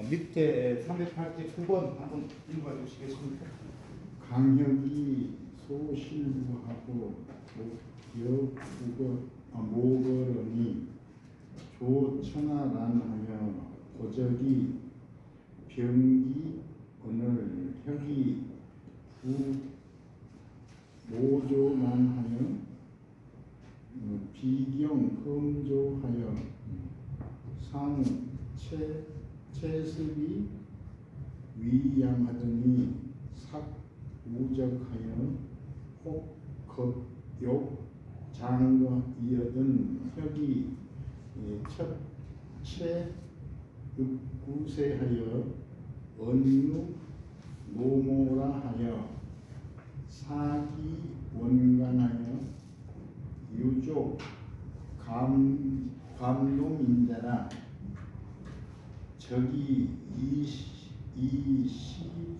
어, 밑에 308제 9번 한번 읽어주시겠습니까? 강혁이 소실부하고 여국어 아, 모거러니 조천하란하여 도적이 병기 오늘 혁이 부 모조만하여 어, 비경 흠조하여 상체 채습이 위양하더니 삭 우적하여 혹겁욕 장거 이어든 혁이 예, 첫채 읍구세하여 언유 노모라 하여 사기 원간하여 유족 감 감동인자라 적이 이시 이시후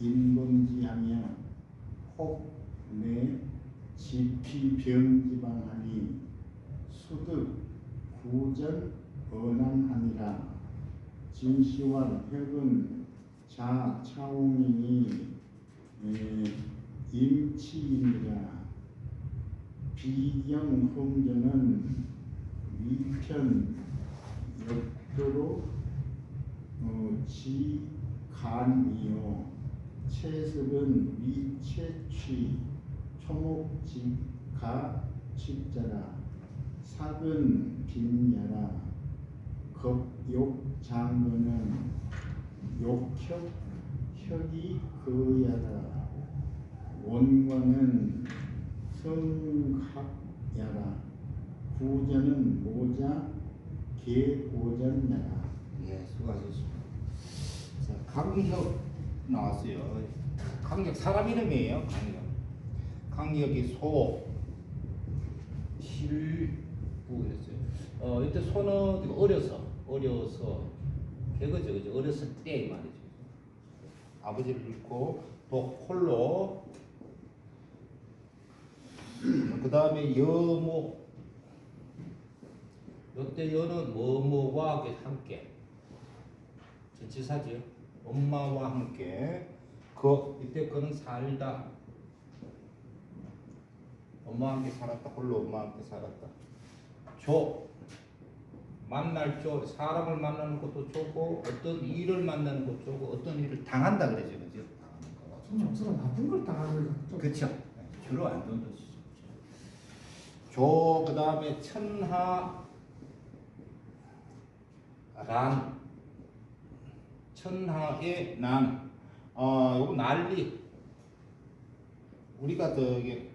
인범지하며 혹내 지피병지방하니 수득 구전 언한하니라. 진시환 혁은 자 차홍이니 에, 임치이니라. 비경 흥전은 위편 역도로 어, 지간이요. 채습은 위채취 초목지가 칩자라. 삭은 빈야라. 겁욕 장거는 욕혁 혁이 그야라. 원관은 성학야라. 구전은 모자 개고전야라 예, 수고하셨습니다. 자, 강혁 나왔어요. 강혁 사람 이름이에요. 강혁. 강혁이 소 실부였어요. 어, 이때 소는 어려서 어려서 개그죠, 그죠? 어렸을 때 말이죠. 아버지를 잃고 또 홀로 그 다음에 여모 이때 여는 뭐뭐와 함께 전치사죠. 엄마와 함께. 그 이때 그는 살다. 엄마와 함께 살았다. 홀로 엄마와 함께 살았다. 조. 만날 조. 사람을 만나는 것도 조고 어떤 일을 만나는 것도 조고 어떤 일을 당한다 그러죠. 그죠? 좀 정서가 나쁜 걸 당하는 좀 그렇죠 주로 안 좋은 뜻이죠. 조 그다음에 천하 란 천하의 난. 어, 요거 난리. 우리가 저기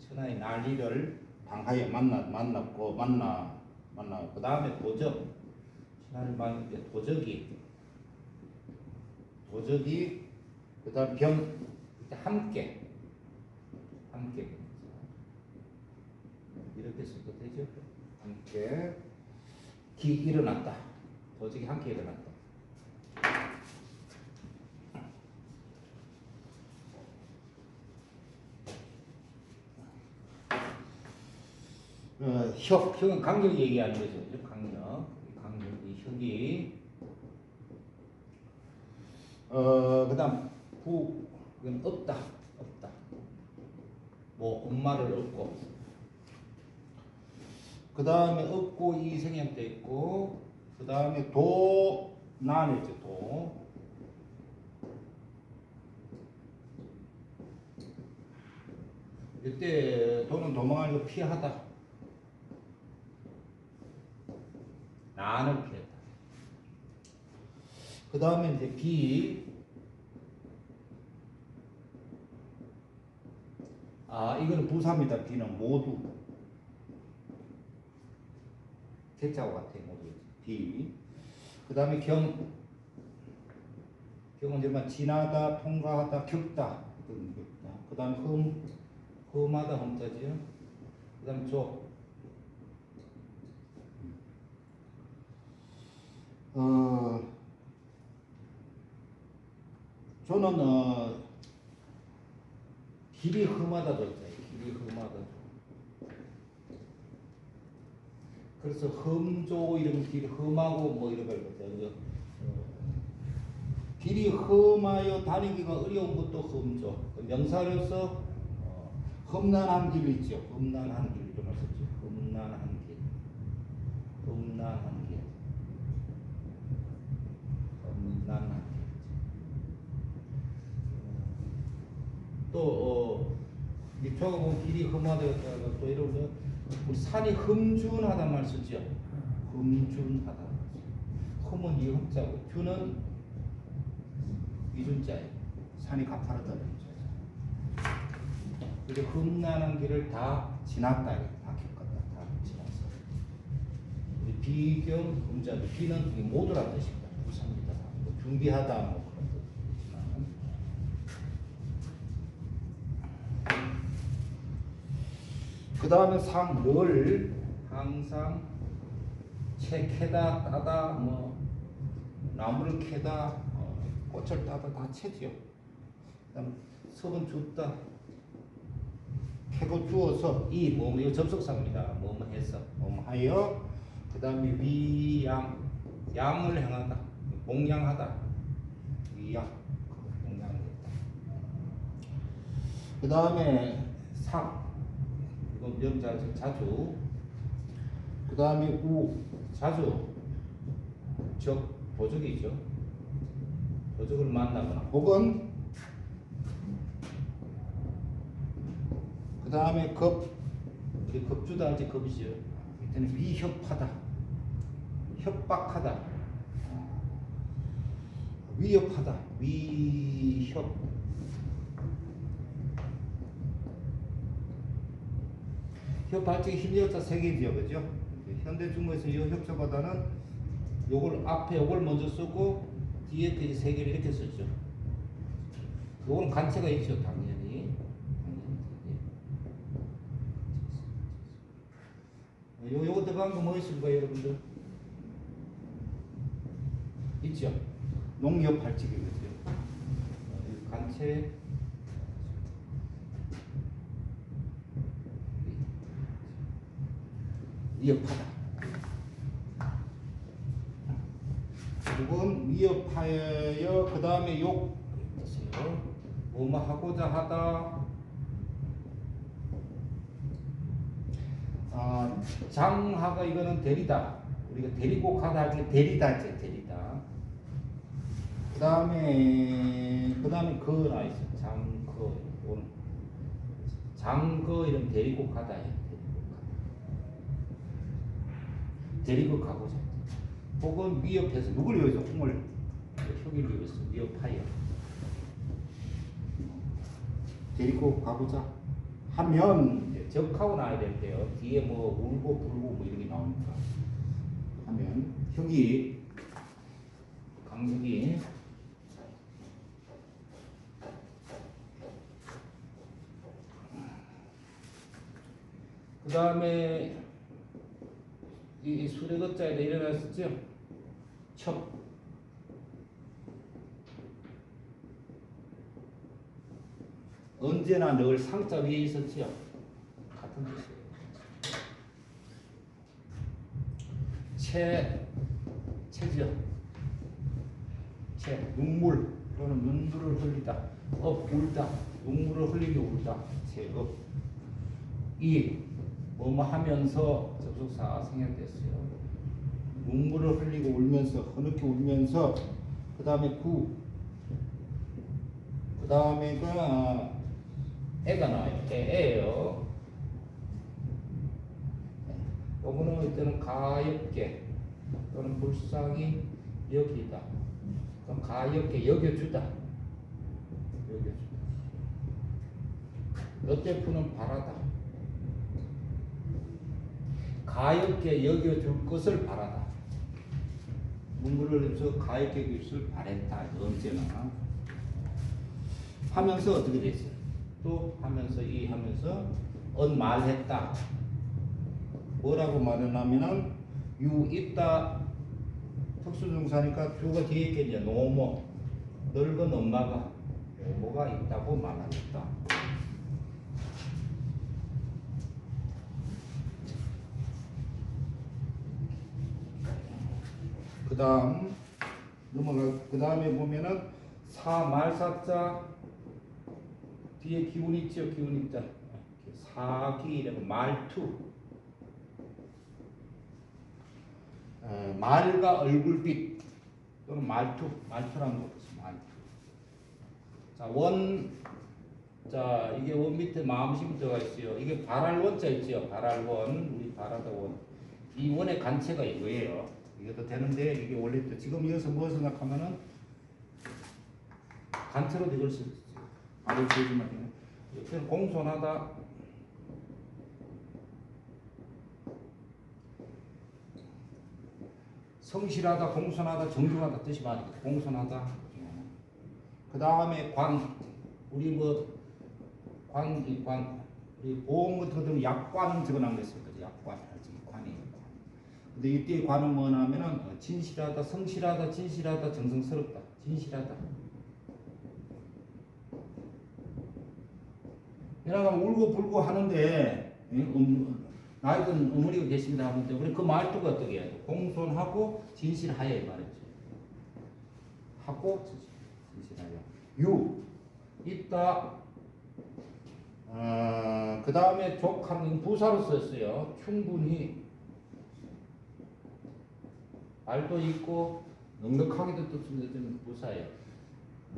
천하의 난리를 방하에 만나 만났고 만나 만나 그 다음에 도적. 천하를 때 도적이 도적이 그다음 병 함께 함께 이렇게 써도 되죠 함께 기 일어났다 도적이 함께 일어났다 어, 혁, 혁은 강력 얘기하는 거죠. 강력. 강력, 이 혁이. 어, 그 다음, 부, 이건 없다. 없다. 뭐, 엄마를 얻고. 그 다음에 없고 이 생략돼 있고, 그 다음에 도, 난이죠, 도. 이때 도는 도망하려고 피하다. 난을 피했다. 그 다음에 이제 비. 아, 이거는 부사입니다. 비는 모두. 대자와 같아요. 모두. 비. 그 다음에 경. 경은 이제 지나다, 통과하다, 겪다. 그 다음에 흠. 흠하다, 흠자지요. 그 다음에 조. 어, 저는 어, 길이 그랬어요. 길이 험하다. 그래서 험조 이런 길 험하고 뭐 이런 걸 거죠. 어, 길이 험하여 다니기가 어려운 것도 험조. 그 명사로서 어, 험난한 길 있죠. 험난한 길 이런 걸 썼죠. 험난한 길. 험난한 길. 험난한 길. 또 어, 보면 길이 험하다가 또거 우리 산이 험준하단 말 쓰죠. 험준하다. 험은 이 험자고 준은 이준자예요. 산이 가파르다는 뜻이죠. 이렇게 험난한 길을 다 지났다, 이렇게 다 지났어. 우리 비경 험자도 비는 이 모두란 뜻입니다. 부사입니다. 뭐 준비하다 뭐 그런 뜻이지만. 그 다음에 상 늘 항상 채 캐다 따다 뭐 나무를 캐다 어, 꽃을 따다 다 채지요. 그 다음 섭은 줬다 캐고 주어서 이뭐 이거 접속사입니다. 뭐 뭐 해서 뭐 뭐 하여 그 다음에 위 양 양을 향하다 봉양하다 위양 봉양했다. 그 다음에 상 명자 자주 그 다음에 우 자주 적 보적이죠. 보적을 만나거나 혹은 그 다음에 급 우리 급주다 할때 급이죠. 이때는 위협하다. 협박하다. 위협하다. 위협 협발적인 힘력자 세 개죠, 그죠? 현대 중국에서 이 협조보다는 요걸 앞에 요걸 먼저 쓰고 뒤에 그세 개를 이렇게 쓰죠. 요거는 간체가 있죠, 당연히. 당연히. 요 요거 들어간 거 뭐 있습니까, 여러분들? 있죠. 농협 발칙이거죠. 어, 간체. 위협하다. 이건 위협하여 그 다음에 욕. 뭐뭐 하고자 하다. 아, 장하가 이거는 대리다. 우리가 데리고 가다 할때 대리다. 그 다음에 그 다음에 그 나있어 장거 장거 이런 데리고 가다 해. 데리고 가고자 혹은 위협해서 누굴 위해서 홍을 혁일 위해서 위협하여 데리고 가고자 하면 이제 적하고 나야 될 때요. 뒤에 뭐 울고 불고 뭐 이런 게 나오니까? 하면 혁이 강석이 그 다음에 이 수레것자에다 일어났었죠? 첩. 언제나 늘 상자 위에 있었지요? 같은 뜻이에요. 채, 채죠? 채, 눈물 또는 눈물을 흘리다. 업, 울다. 눈물을 흘리며 울다. 채, 업. 이, 뭐뭐 하면서 접속사 생략됐어요. 눈물을 흘리고 울면서 흐느끼 울면서 그 다음에 구, 그 다음에가 애가 나와요. 애, 애예요. 요거는 이때는 가엽게 또는 불쌍히 여기다. 그럼 가엽게 여겨주다. 여겨주다. 여태푸는 바라다. 가엽게 여겨줄 것을 바라다. 문구를 가엽게 여길 것을 바랬다. 언제나. 하면서 어떻게 됐어요? 또 하면서 이 하면서 언 말했다. 뭐라고 말하냐면은 유 있다 특수중사니까 주가 뒤에 있겠냐 노모 늙은 엄마가 노모가 있다고 말하겠다. 그 다음 넘어가 그 다음에 보면은 사 말사자 뒤에 기운 있죠? 기운 있자 사기라고 말투. 어, 말과 얼굴빛. 또는 말투 말투라는 있어 말투. 자원 자 이게 원 밑에 마음심 들어가 있어요. 이게 발할 원자 있죠? 발할 원 우리 발하다 원이 원의 간체가 이거예요 이것도 되는데 이게 원래 또 지금 이어서 뭐 생각하면은 간체로 이걸 수 있죠 발을 쓰지만 옆에는 공손하다 성실하다, 공손하다, 정중하다 뜻이 많이 공손하다. 그 다음에 관, 우리 뭐 관, 이 관, 우리 보험 같은 것들은 약관 적어놓은 거 있을 거죠. 약관. 근데 이때 관은 뭐냐면은 어, 진실하다, 성실하다, 진실하다, 정성스럽다, 진실하다. 얘네가 울고 불고 하는데 예? 음, 나이든 어머니가 계십니다 하는데 우리 그 말투가 어떻게 해야 돼? 공손하고 진실하여 말했죠. 하고 진실하여. 유 있다. 어, 그 다음에 족하는 부사로 썼어요. 충분히 말도 있고 넉넉하게도 뜻은 부사예요.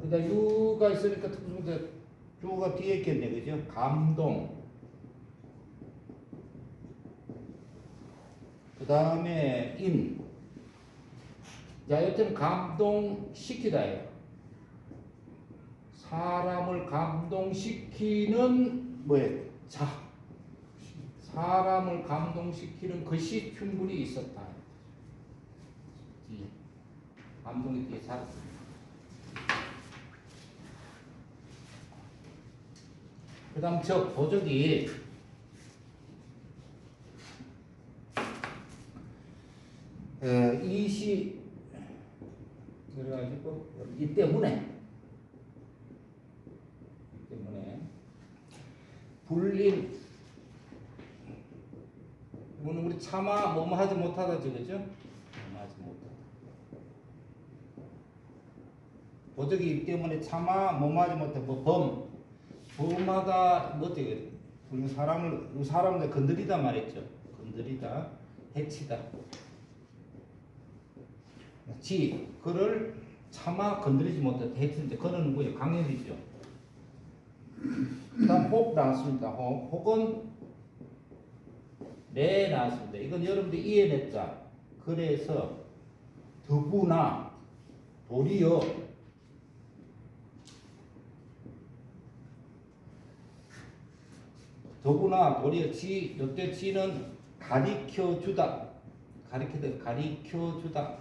그다음 유가 있으니까 특수문제 주가 뒤에 있겠네, 그죠? 감동. 그 다음에 인. 자, 여튼 감동시키다예요. 사람을 감동시키는 뭐예요? 자. 사람을 감동시키는 것이 충분히 있었다. 이 감동이 뒤에 사그 다음 저 보적이 어, 이시 그래가지고 이 때문에. 이 때문에. 불린. 이거는 우리 차마 뭐뭐 하지 못하다 저거죠? 뭐뭐 하지 못하다 이 때문에 차마 하지 못해 뭐 범 범하다 뭐 어떻게 우리 사람을 우리 사람을 건드리다 말했죠. 건드리다 해치다. 지 그를 차마 건드리지 못해 해치는데 그는 뭐예요? 강렬이죠. 그다음 혹 나왔습니다. 혹 혹은 네 나왔습니다. 이건 여러분들 이해냈자 그래서 더구나 도리어 더구나 도리어 지 이때 지는 가리켜 주다. 가리켜다 가리켜 주다.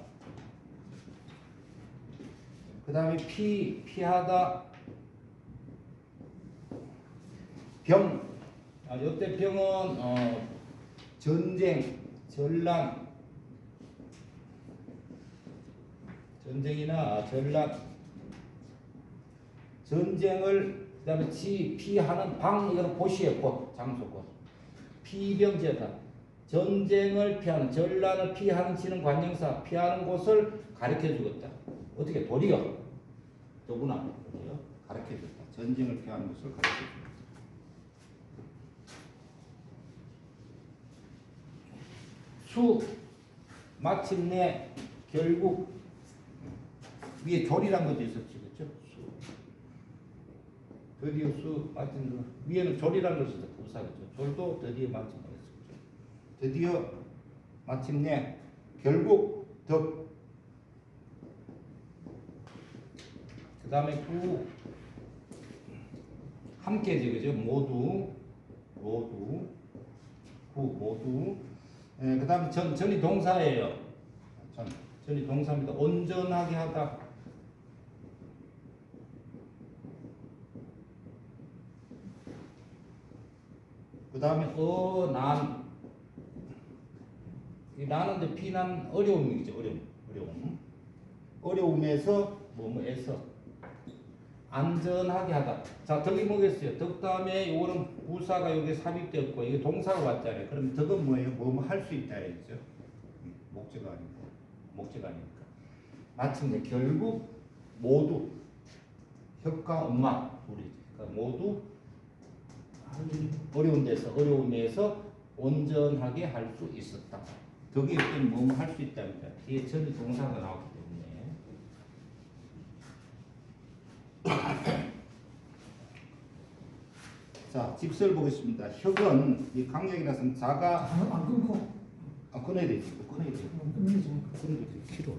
그 다음에 피 피하다. 병. 아, 이때 병은 어, 전쟁 전란. 전쟁이나 전란. 전쟁을 그 다음에 지 피하는 방 이거는 곳이에요 곳 장소 곳. 피병제다. 전쟁을 피하는 전란을 피하는 지는 관영사 피하는 곳을 가르쳐 주겠다. 어떻게? 도리어. 더구나. 도리어. 가르쳐 줬다. 전쟁을 피하는 곳을 가르쳐 줬다. 수 마침내 결국 위에 졸이란 것도 있었지 드디어 수 마침 그 위에는 것이 있어 부사겠죠. 졸도 드디어 마침내었죠. 드디어 마침내 결국 덕. 그 다음에 구 함께지 그죠? 모두 모두 구 모두. 예, 그 다음에 전 전이 동사예요. 전 전이 동사입니다. 온전하게 하다. 그 다음에 어, 난. 이 나는데 피난 어려움이죠. 어려움. 어려움. 어려움에서 뭐뭐에서 안전하게 하다. 자, 덕이 뭐겠어요? 덕 다음에 요거는 부사가 여기 삽입되었고 이게 동사가 왔잖아요. 그럼 덕은 뭐예요? 뭐뭐 할 수 있다 했죠. 목적 아니고 목적 아니니까. 마침내 결국 모두 혁과 엄마 우리 그러니까 모두 어려운 데서 어려움에서 온전하게 할 수 있었다. 덕이 없으면 뭐뭐 할 수 있답니다. 뒤에 전이 동사가 나오기 때문에. 자, 집설 보겠습니다. 혁은 이 강력이라서 자가 안, 안 끊고 아, 꺼내야 되지. 꺼내야 돼. 어, 끝내지. 꺼내야 돼. 필요.